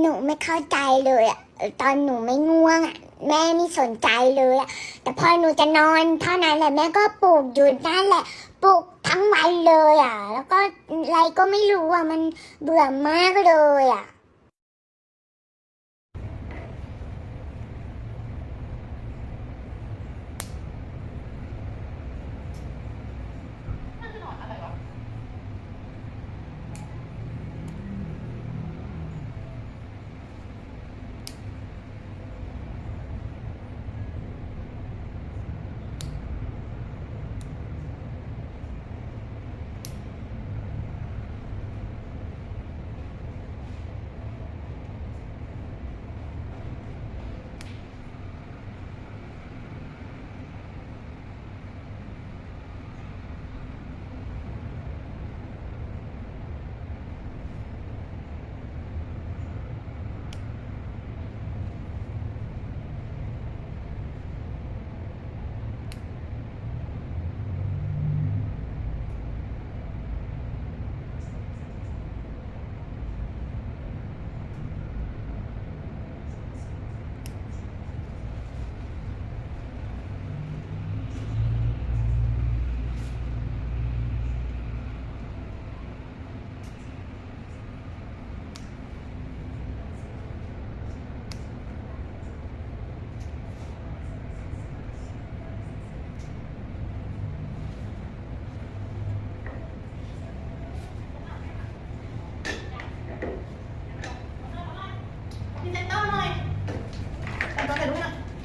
หนูไม่เข้าใจเลยอะตอนหนูไม่ง่วงอะแม่ไม่สนใจเลยอะแต่พอหนูจะนอนเท่านั้นแหละแม่ก็ปลุกอยู่นั่นแหละปลุกทั้งวันเลยอะแล้วก็อะไรก็ไม่รู้อะมันเบื่อมากเลยอะ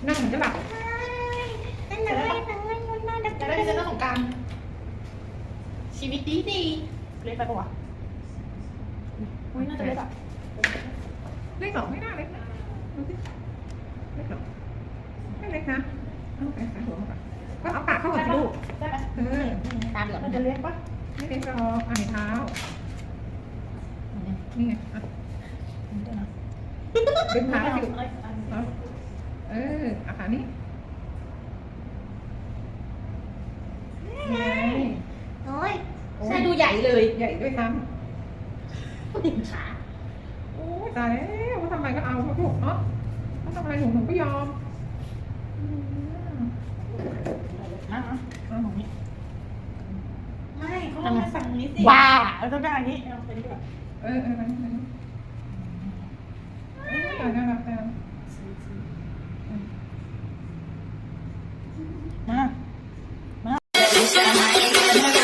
นั่งเหมือนจะหลับนั่นเลยนั่นเลยนั่นเลยอยากได้พรีเซนเตอร์สงกรารชีวิตดีดีเล็กไปปะวะอุ้ยน่าจะเล็กอะเล็กหรอไม่น่าเล็กนะเล็กหรอไม่เล็กนะเอาไปใส่หัวมาก่อนก็เอาปากเข้าก่อนสิลูกได้ไหมเออตาเหลือกมันจะเล็กปะไม่เล็กหรอกอะเท้านี่ไงอะดึงเท้าสิเอาเอ แล้วนี่ไงโอ้ยโอ้ยใช่ดูใหญ่เลยใหญ่ด้วยซ้ผู้หญิงขาำโอ้ยตายแล้ว่าทำไมก็เอาเขาถูกเนาะเขาทำอะไรหนูหนูก็ยอมมาเอาหนูนี่ไม่เขาต้องมาสั่งนี้สิบ้าเอาต้องได้อันนี้เอาไปดีกว่าเออเออไปนี่ไปนี่เออตายน่ารักจัง 緒に。